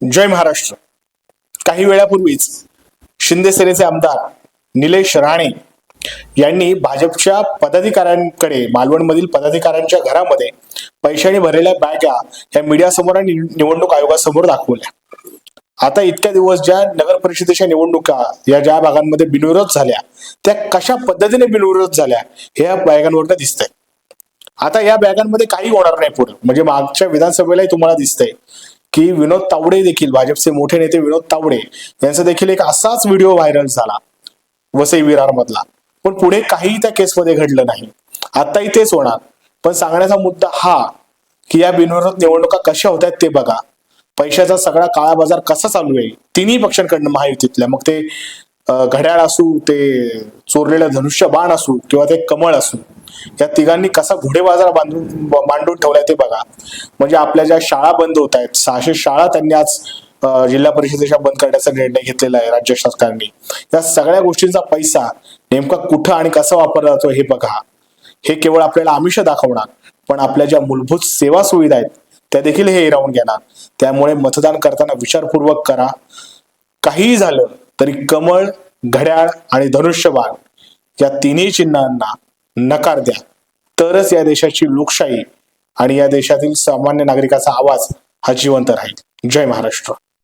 जय महाराष्ट्र. काही वेळापूर्वीच शिंदे सेनेचे आमदार निलेश राणे यांनी भाजपच्या पदाधिकाऱ्यांकडे मालवणमधील पदाधिकाऱ्यांच्या घरामध्ये पैशाने भरलेल्या बॅगा या मीडियासमोर आणि निवडणूक आयोगासमोर दाखवल्या. आता इतक्या दिवस ज्या नगर परिषदेच्या निवडणुका या ज्या भागांमध्ये बिनविरोध झाल्या त्या कशा पद्धतीने बिनविरोध झाल्या हे या बॅगांवरनं दिसतंय. आता या बॅगांमध्ये काही होणार नाही पुढे. म्हणजे मागच्या विधानसभेलाही तुम्हाला दिसतंय. की विनोद तावडे देखील भाजपचे मोठे नेते विनोद तावडे यांचा देखील एक असाच व्हिडिओ व्हायरल झाला वसई विरार मधला पण पुढे काहीही त्या केसमध्ये घडलं नाही. आताही तेच होणार. पण सांगण्याचा मुद्दा हा की या बिनविरोध निवडणुका कशा होत्यात ते बघा. पैशाचा सगळा काळा बाजार कसा चालू आहे तिन्ही पक्षांकडनं महायुतीतल्या. मग ते घड्याळ असू ते चोरलेलं धनुष्य बाण असू किंवा ते कमळ असू या तिघांनी कसा घोडे बाजार बांधून मांडून ठेवलाय ते बघा. म्हणजे आपल्या ज्या शाळा बंद होत आहेत सहाशे शाळा त्यांनी आज जिल्हा परिषदेच्या बंद करण्याचा निर्णय घेतलेला आहे राज्य सरकारने. या सगळ्या गोष्टींचा पैसा नेमका कुठं आणि कसा वापरला जातो हे बघा. हे केवळ आपल्याला आमिष दाखवणार पण आपल्या ज्या मूलभूत सेवा सुविधा आहेत त्या देखील हे हिरावून घेणार. त्यामुळे मतदान करताना विचारपूर्वक करा. काहीही झालं तरी कमळ घड्याळ आणि धनुष्यबाण या तिन्ही चिन्हांना नकार द्या. तरच या देशाची लोकशाही आणि या देशातील सामान्य नागरिकाचा आवाज हा जिवंत राहील. जय महाराष्ट्र.